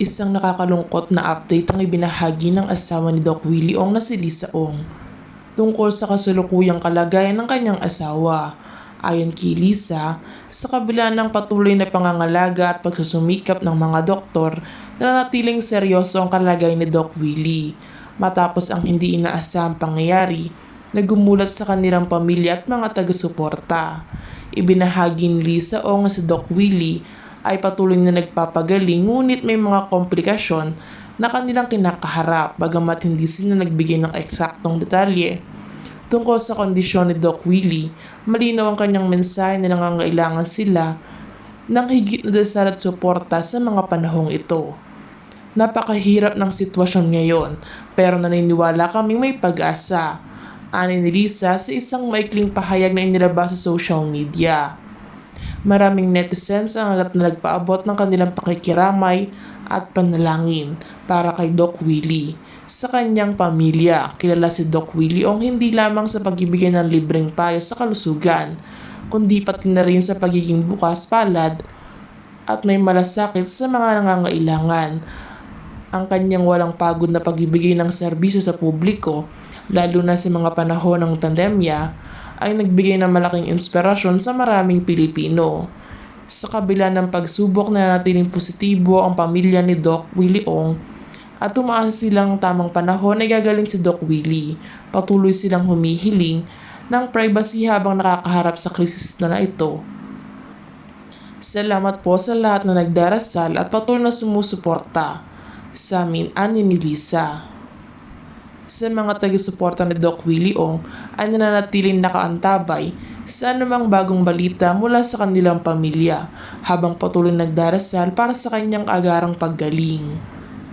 Isang nakakalungkot na update ang ibinahagi ng asawa ni Doc Willie Ong na si Lisa Ong tungkol sa kasalukuyang kalagayan ng kanyang asawa. Ayon kay Lisa, sa kabila ng patuloy na pangangalaga at pagsusumikap ng mga doktor, nanatiling seryoso ang kalagayan ni Doc Willie. Matapos ang hindi inaasahang pangyayari na gumulat sa kanilang pamilya at mga taga-suporta. Ibinahagi ni Lisa Ong si Doc Willie ay patuloy na nagpapagaling ngunit may mga komplikasyon na kanilang kinakaharap bagamat hindi sila nagbigay ng eksaktong detalye. Tungkol sa kondisyon ni Doc Willie, malinaw ang kanyang mensahe na nangangailangan sila ng higit na dasal at suporta sa mga panahong ito. Napakahirap ng sitwasyon ngayon, pero naniniwala kaming may pag-asa. Ani ni Lisa sa isang maikling pahayag na inilabas sa social media. Maraming netizens ang agad na nagpaabot ng kanilang pakikiramay at panalangin para kay Doc Willie. Sa kanyang pamilya, kilala si Doc Willie Ong hindi lamang sa pagbibigay ng libreng payo sa kalusugan, kundi pati na rin sa pagiging bukas palad at may malasakit sa mga nangangailangan. Ang kanyang walang pagod na pagbibigay ng serbisyo sa publiko, lalo na sa mga panahon ng pandemya, ay nagbigay ng malaking inspirasyon sa maraming Pilipino. Sa kabila ng pagsubok na natiling positibo ang pamilya ni Doc Willie Ong at tumaas silang tamang panahon ay gagaling si Doc Willie. Patuloy silang humihiling ng privacy habang nakakaharap sa krisis na, na ito. Salamat po sa lahat na nagdarasal at patuloy na sumusuporta sa amin ani ni Lisa sa mga taga-suporta ni Doc Willie Ong ay nananatiling nakaantabay sa anumang bagong balita mula sa kanilang pamilya habang patuloy nagdarasal para sa kanyang agarang paggaling.